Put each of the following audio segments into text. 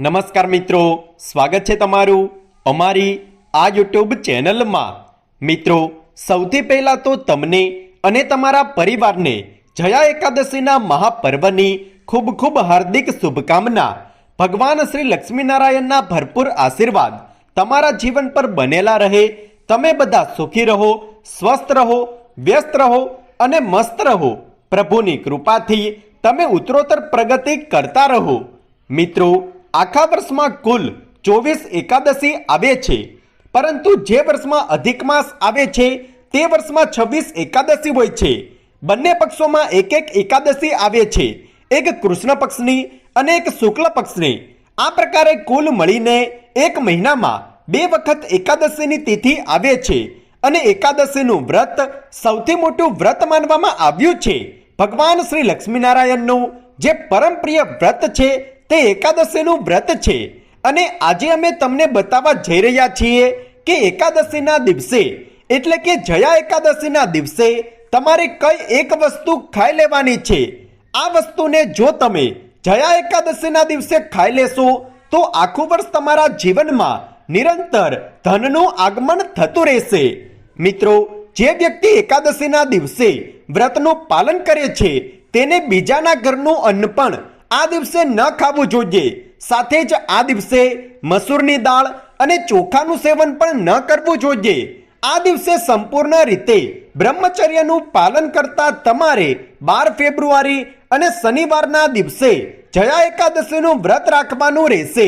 નમસ્કાર મિત્રો, સ્વાગત છે તમારું અમારી આ યુટ્યુબ ચેનલમાં. મિત્રો, સૌથી પહેલાં તો તમને અને તમારા પરિવારને જયા એકાદશીના મહાપર્વની ખૂબ ખૂબ હાર્દિક શુભકામના. ભગવાન શ્રી લક્ષ્મીનારાયણના ભરપૂર આશીર્વાદ તમારા જીવન પર બનેલા રહે. તમે બધા સુખી રહો, સ્વસ્થ રહો, વ્યસ્ત રહો અને મસ્ત રહો. પ્રભુની કૃપાથી તમે ઉત્તરોત્તર પ્રગતિ કરતા રહો. મિત્રો આખા વર્ષમાં કુલ ચોવીસ એકાદશી આવે છે. પરંતુ જે વર્ષમાં અધિક માસ આવે છે, તે વર્ષમાં છવ્વીસ એકાદશી હોય છે. બંને પક્ષોમાં એક એક એકાદશી આવે છે. એક કૃષ્ણ પક્ષની અને એક શુક્લ પક્ષની. આ પ્રકારે કુલ મળીને એક મહિનામાં બે વખત એકાદશીની તિથિ આવે છે અને એકાદશીનું વ્રત સૌથી મોટું વ્રત માનવામાં આવ્યું છે. ભગવાન શ્રી લક્ષ્મીનારાયણનું જે પરમ પ્રિય વ્રત છે તે એકાદશીનું વ્રત છે. અને આજે અમે તમને બતાવવા જઈ રહ્યા છીએ કે એકાદશીના દિવસે, એટલે કે જયા એકાદશીના દિવસે, તમારે કઈ એક વસ્તુ ખાઈ લેવાની છે. આ વસ્તુને જો તમે જયા એકાદશીના દિવસે ખાઈ લેશો, તો આખું વર્ષ તમારા જીવનમાં નિરંતર ધનનું આગમન થતું રહેશે. મિત્રો, જે વ્યક્તિ એકાદશીના દિવસે વ્રતનું પાલન કરે છે, તેને બીજાના ઘરનું અન્ન પણ આ દિવસે ન ખાવું જોઈએ. સાથે જ આ દિવસે મસૂરની દાળ અને ચોખાનું સેવન પણ ન કરવું જોઈએ. આ દિવસે સંપૂર્ણ રીતે બ્રહ્મચર્યનું પાલન કરતા તમારે બાર ફેબ્રુઆરી અને શનિવારના દિવસે જયા એકાદશીનું વ્રત રાખવાનું રહેશે.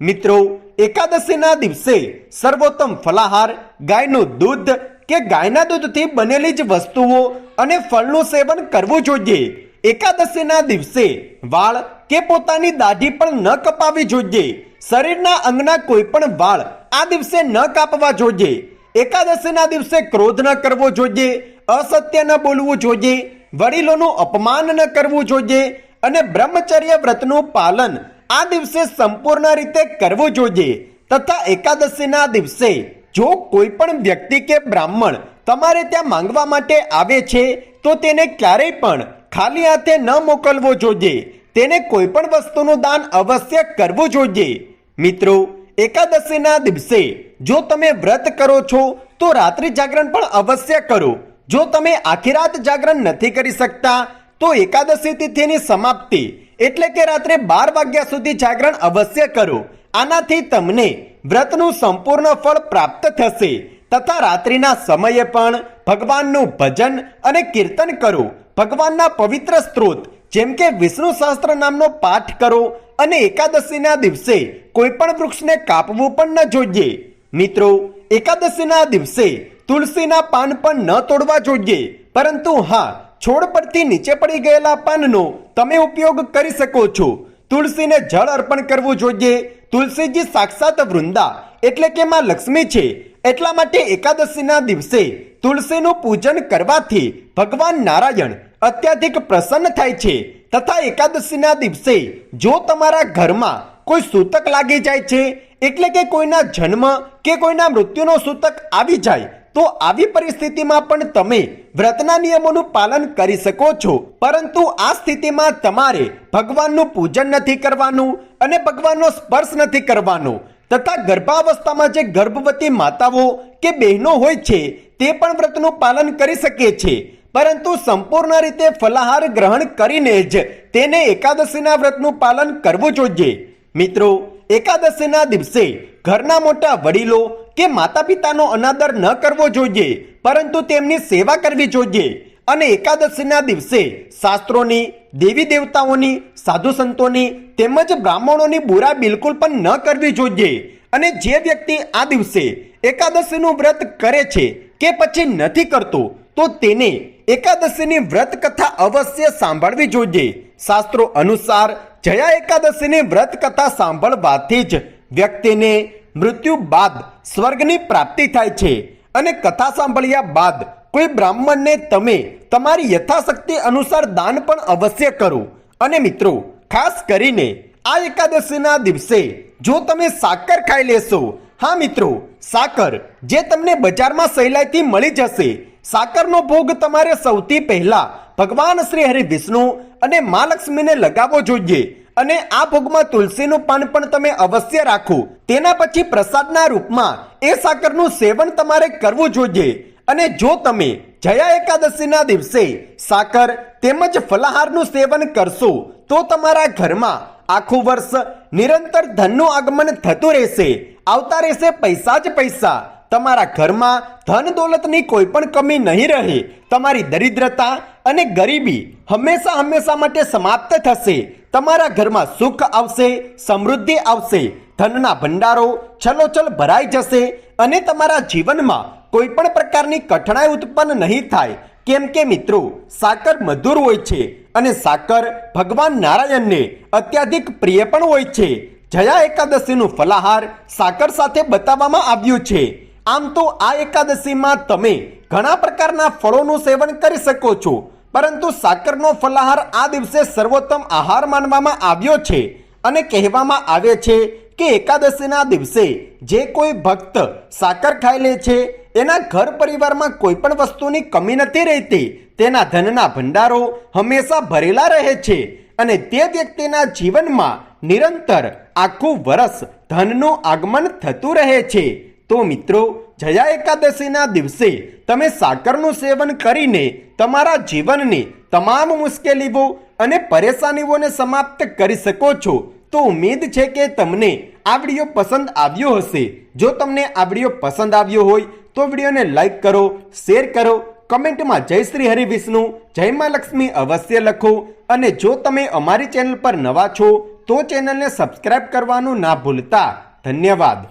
મિત્રો, એકાદશીના દિવસે સર્વોત્તમ ફલાહાર, ગાયનું દૂધ કે ગાયના દૂધથી બનેલી જ વસ્તુઓ અને ફળનું સેવન કરવું જોઈએ. એકાદશીના દિવસે વાળ કે પોતાની દાઢી પણ ન કપાવી જોઈએ. શરીરના અંગના કોઈ પણ વાળ આ દિવસે ન કાપવા જોઈએ. એકાદશીના દિવસે ક્રોધ ન કરવો જોઈએ, અસત્ય ન બોલવું જોઈએ, વડીલોનું અપમાન ન કરવું જોઈએ અને બ્રહ્મચર્ય વ્રતનું પાલન આ દિવસે સંપૂર્ણ રીતે કરવું જોઈએ. તથા એકાદશીના દિવસે જો કોઈ પણ વ્યક્તિ કે બ્રાહ્મણ તમારે ત્યાં માંગવા માટે આવે છે, તો તેને ક્યારેય પણ ખાલી હાથે ન મોકલવો જોઈએ. તેને કોઈ પણ વસ્તુનું દાન અવશ્ય કરવું જોઈએ. મિત્રો, એકાદશીના દિવસે જો તમે વ્રત કરો છો, તો રાત્રિ જાગરણ પણ અવશ્ય કરો. જો તમે આખી રાત જાગરણ નથી કરી શકતા, તો એકાદશી તિથિની સમાપ્તિ એટલે કે રાત્રે બાર વાગ્યા સુધી જાગરણ અવશ્ય કરો. આનાથી તમને વ્રતનું સંપૂર્ણ ફળ પ્રાપ્ત થશે. તથા રાત્રિના સમયે પણ ભગવાનનું ભજન અને કીર્તન કરો. ભગવાનના પવિત્ર સ્ત્રોત, જેમ કે વિષ્ણુ શાસ્ત્ર નામનો પાઠ કરો અને એકાદશીના દિવસે કોઈ પણ વૃક્ષને કાપવું પણ ન જોઈએ. મિત્રો, એકાદશીના દિવસે તુલસીના પાન પણ ન તોડવા જોઈએ. પરંતુ હા, છોડ પરથી નીચે પડી ગયેલા પાનનો તમે ઉપયોગ કરી શકો છો. તુલસીને જળ અર્પણ કરવું જોઈએ. તુલસીજી સાક્ષાત વૃંદા, એટલે કે માં લક્ષ્મી છે. એટલા માટે એકાદશીના દિવસે તુલસીનું પૂજન કરવાથી ભગવાન નારાયણ અત્યધિક પ્રસન્ન થાય છે. તથા એકાદશીના દિવસે જો તમારા ઘરમાં કોઈ સૂતક લાગી જાય છે, એટલે કે કોઈના જન્મ કે કોઈના મૃત્યુનો સૂતક આવી જાય, તો આવી પરિસ્થિતિમાં પણ તમે વ્રતના નિયમોનું પાલન કરી શકો છો. પરંતુ આ સ્થિતિમાં તમારે ભગવાનનું પૂજન નથી કરવાનું અને ભગવાનનો સ્પર્શ નથી કરવાનો. તથા ગર્ભાવસ્થામાં જે ગર્ભવતી માતાઓ કે બહેનો હોય છે તે પણ વ્રતનું પાલન કરી શકે છે પરંતુ સંપૂર્ણ રીતે ફલાહાર ગ્રહણ કરીને જ તેને એકાદશીના વ્રતનું પાલન કરવું જોઈએ. મિત્રો, એકાદશીના દિવસે ઘરના મોટા વડીલો કે માતા પિતાનો અનાદર ન કરવો જોઈએ, પરંતુ તેમની સેવા કરવી જોઈએ. અને એકાદશીના દિવસે શાસ્ત્રોની, દેવી દેવતાઓની, સાધુ સંતોની તેમજ બ્રાહ્મણોની બુરા બિલકુલ પણ ન કરવી જોઈએ. અને જે વ્યક્તિ આ દિવસે એકાદશીનું વ્રત કરે છે કે પછી નથી કરતો, તો તેને એકાદશીની વ્રત કથા અવશ્ય સાંભળવી જોઈએ. શાસ્ત્રો અનુસાર જયા એકાદશીની વ્રત કથા સાંભળવાથી જ વ્યક્તિને મૃત્યુ બાદ સ્વર્ગની પ્રાપ્તિ થાય છે અને કથા સાંભળ્યા બાદ કોઈ બ્રાહ્મણને તમે તમારી યથાશક્તિ અનુસાર દાન પણ અવશ્ય કરો. અને મિત્રો, ખાસ કરીને આ એકાદશીના દિવસે જો તમે સાકર ખાઈ લેશો હા મિત્રો, સાકર, જે તમને બજારમાં સહેલાઈથી મળી જશે, સાકરનો ભોગ તમારે સૌથી પહેલા ભગવાન શ્રી હરિ વિષ્ણુ અને મા લક્ષ્મીને લગાવવો જોઈએ અને આ ભોગમાં તુલસીનું પાન પણ તમે અવશ્ય રાખો. તેના પછી પ્રસાદના રૂપમાં એ સાકરનું સેવન તમારે કરવું જોઈએ અને જો તમે જયા એકાદશીના દિવસે સાકર તેમજ ફલાહારનું સેવન કરશો, તો તમારા ઘરમાં આખું વર્ષ નિરંતર ધનનું આગમન થતું રહેશે. આવતા રહેશે પૈસા જ પૈસા. તમારા ઘરમાં ધન દોલતની કોઈ પણ કમી નહીં રહે. તમારી દરિદ્રતા અને ગરીબી હંમેશા હંમેશા માટે સમાપ્ત થશે. તમારા ઘરમાં સુખ આવશે, સમૃદ્ધિ આવશે, ધનના ભંડારો છલોછલ ભરાઈ જશે અને તમારા જીવનમાં કોઈ પણ પ્રકારની કઠણાઈ ઉત્પન્ન નહીં થાય. કેમ કે મિત્રો, સાકર મધુર હોય છે અને સાકર ભગવાન નારાયણને અત્યાધિક પ્રિય પણ હોય છે. જયા એકાદશીનું ફલાહાર સાકર સાથે બતાવવામાં આવ્યું છે. આમ તો આ એકાદશીમાં તમે ઘણા પ્રકારના ફળોનું સેવન કરી શકો છો, પરંતુ સાકરનો ફલાહાર આ દિવસે સર્વોત્તમ આહાર માનવામાં આવ્યો છે અને કહેવામાં આવે છે કે એકાદશીના દિવસે જે કોઈ ભક્ત સાકર ખાઈ લે છે એના ઘર પરિવારમાં કોઈ પણ વસ્તુની કમી નથી રહેતી. તેના ધનના ભંડારો હંમેશા ભરેલા રહે છે અને તે વ્યક્તિના જીવનમાં નિરંતર આખું વરસ ધનનું આગમન થતું રહે છે. તો મિત્રો, જયા એકાદશીના દિવસે તમે સાકરનું સેવન કરીને તમારા જીવનની તમામ મુશ્કેલીઓ અને પરેશાનીઓને સમાપ્ત કરી શકો છો. તો ઉમેદ છે કે તમને આ વીડિયો પસંદ આવ્યો હશે. જો તમને આ વીડિયો પસંદ આવ્યો હોય, તો વિડીયોને લાઈક કરો, શેર કરો, કમેન્ટમાં જય શ્રી હરિ વિષ્ણુ, જય મા લક્ષ્મી અવશ્ય લખો અને જો તમે અમારી ચેનલ પર નવા છો, તો ચેનલને સબસ્ક્રાઇબ કરવાનું ના ભૂલતા. ધન્યવાદ.